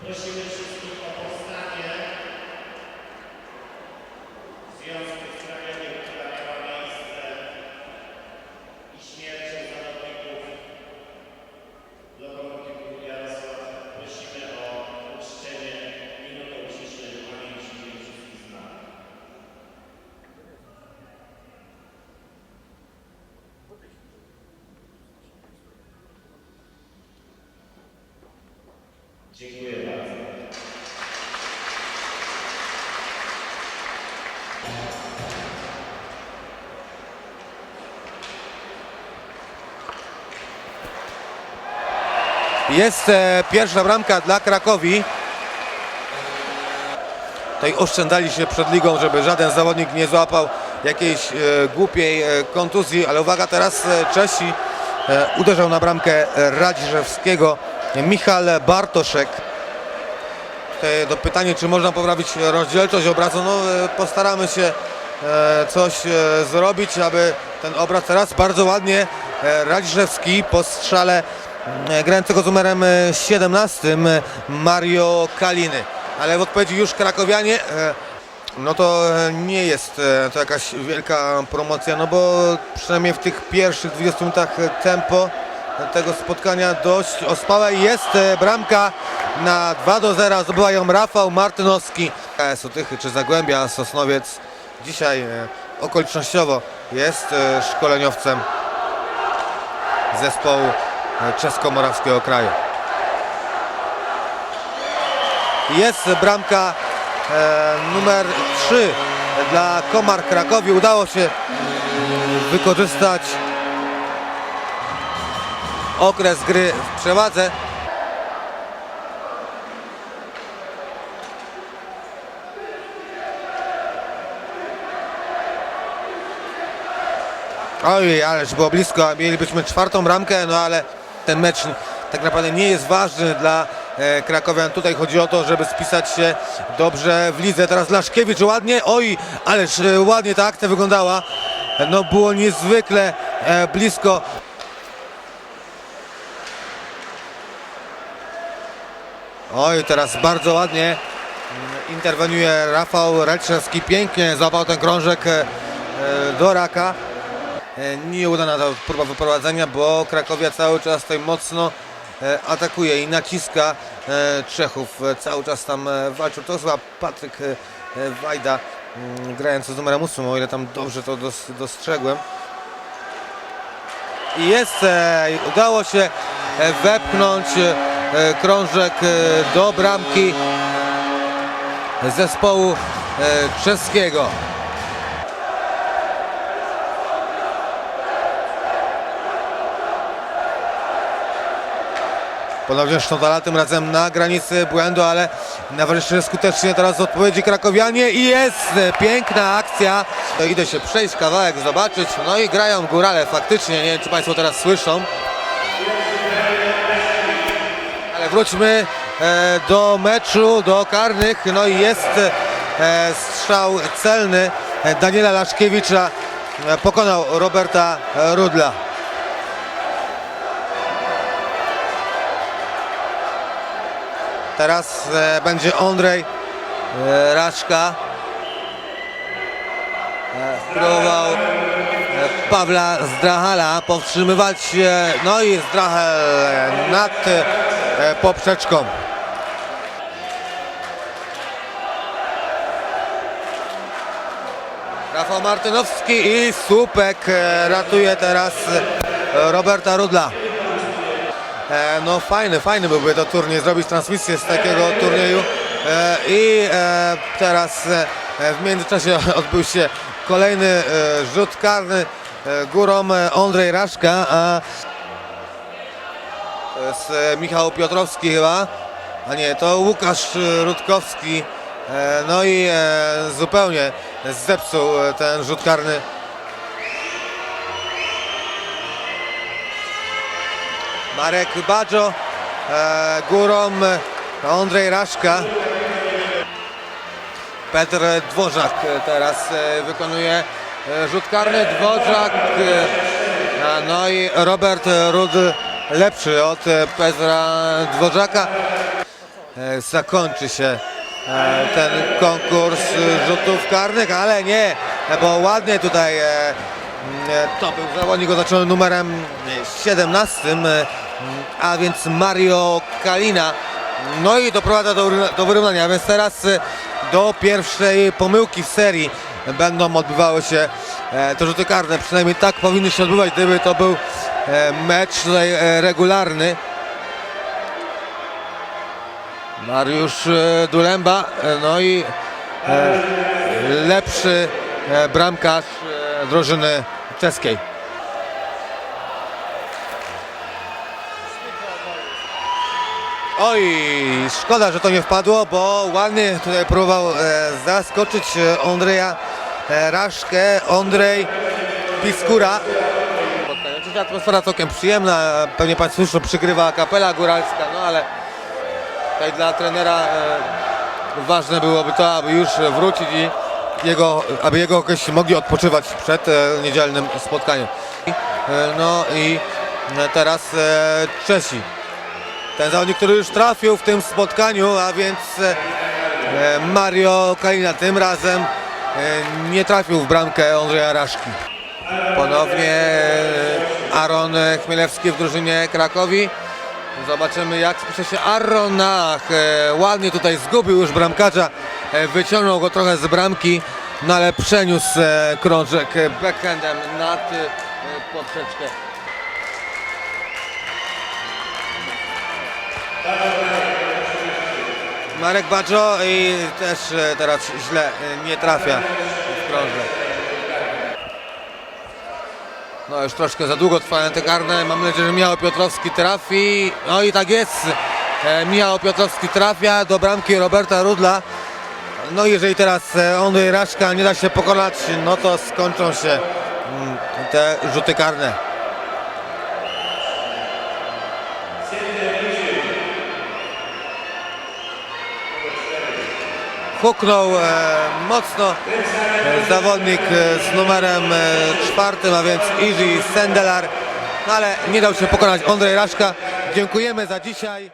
Prosimy wszystkich o powstanie w związku Dziękuję bardzo. Jest e, pierwsza bramka dla Krakowi. Tutaj oszczędzali się przed ligą, żeby żaden zawodnik nie złapał jakiejś e, głupiej e, kontuzji, ale uwaga, teraz Czesi uderzał na bramkę Radziszewskiego Michal Bartoszek. Do pytanie, czy można poprawić rozdzielczość obrazu, no e, postaramy się e, coś e, zrobić, aby ten obraz teraz bardzo ładnie Radziszewski po strzale grającego z numerem e, 17 e, Mario Kaliny. Ale w odpowiedzi już krakowianie, no to nie jest to jakaś wielka promocja, no bo przynajmniej w tych pierwszych 20 minutach tempo tego spotkania dość ospałe. Jest e, bramka na 2 do 0. Zdobyła ją Rafał Martynowski. KS Otychy czy Zagłębia Sosnowiec dzisiaj e, okolicznościowo jest e, szkoleniowcem zespołu czesko-morawskiego kraju. Jest bramka numer 3 dla Komar Krakowi. Udało się wykorzystać okres gry w przewadze. Oj, ależ było blisko, mielibyśmy czwartą bramkę, no ale ten mecz tak naprawdę nie jest ważny dla e, Krakowian. Tutaj chodzi o to, żeby spisać się dobrze w lidze. Teraz Laszkiewicz ładnie, oj, ależ e, ładnie ta akcja wyglądała. No było niezwykle e, blisko. Oj, teraz bardzo ładnie interweniuje Rafał Reczewski. Pięknie złapał ten krążek e, e, do raka. E, Nieudana ta próba wyprowadzenia, bo Krakowia cały czas tutaj mocno atakuje i naciska Czechów. Cały czas tam walczył. To chyba Patryk Wajda mm, grający z numerem 8, o ile tam dobrze to dos, dostrzegłem. I jest, udało się wepchnąć krążek e, do bramki zespołu e, czeskiego. Ponownie Sztotala, tym razem na granicy błędu, ale nawreszcie skutecznie teraz odpowiedzi krakowianie i jest e, piękna akcja. To idę się przejść kawałek, zobaczyć. No i grają górale faktycznie, nie wiem czy Państwo teraz słyszą. Wróćmy e, do meczu, do karnych. No i jest e, strzał celny e, Daniela Laszkiewicza. Pokonał Roberta Rudla. Teraz będzie Ondrej e, Raczka. Próbował e, Pawła Zdrahala powstrzymywać. No i Zdrahel nad poprzeczką. Rafał Martynowski i Słupek e, ratuje teraz e, Roberta Rudla. E, No fajny, fajny byłby to turniej, zrobić transmisję z takiego turnieju. E, I e, teraz e, w międzyczasie odbył się kolejny e, rzut karny e, górą e, Ondrej Raszka, a jest Michał Piotrowski chyba, a nie, to Łukasz Rutkowski. E, No i e, zupełnie zepsuł e, ten rzut karny Marek Badżo, górą Ondrej Raszka. Petr Dworzak teraz wykonuje rzut karny. Dworzak, no i Robert Rud lepszy od e, Petra Dworzaka. E, Zakończy się e, ten konkurs rzutów karnych, ale nie, bo ładnie tutaj m, e, to był zawodnik oznaczony numerem 17, e, a więc Mario Kalina. No i doprowadza do, do wyrównania, więc teraz do pierwszej pomyłki w serii będą odbywały się te rzuty karne. Przynajmniej tak powinny się odbywać, gdyby to był mecz tutaj e, regularny. Mariusz e, Dulemba, e, no i e, lepszy e, bramkarz e, drużyny czeskiej. Oj, szkoda, że to nie wpadło, bo ładnie tutaj próbował e, zaskoczyć e, Ondreja e, Raszkę, Ondrej Piskura. Oczywiście atmosfera całkiem przyjemna, pewnie Państwo słyszą, przygrywa kapela góralska, no ale tutaj dla trenera e, ważne byłoby to, aby już wrócić i jego, aby jego gości mogli odpoczywać przed e, niedzielnym spotkaniem. E, no i e, teraz e, Czesi. Ten zawodnik, który już trafił w tym spotkaniu, a więc e, Mario Kalina tym razem e, nie trafił w bramkę Andrzeja Raszki. Ponownie e, Aaron Chmielewski w drużynie Krakowi. Zobaczymy jak spisze się Aronach. E, ładnie tutaj zgubił już bramkarza. E, wyciągnął go trochę z bramki, no ale przeniósł e, krążek backhandem nad poprzeczkę. Marek Badżo i też teraz źle nie trafia w krążek. No już troszkę za długo trwają te karne. Mam nadzieję, że Michał Piotrowski trafi. No i tak jest. E, Michał Piotrowski trafia do bramki Roberta Rudla. No i jeżeli teraz e, Ondrzej Raszka nie da się pokonać, no to skończą się mm, te rzuty karne. Huknął e, mocno e, zawodnik e, z numerem czwartym, a więc Iży Sendelar, no ale nie dał się pokonać Ondrzej Raszka. Dziękujemy za dzisiaj.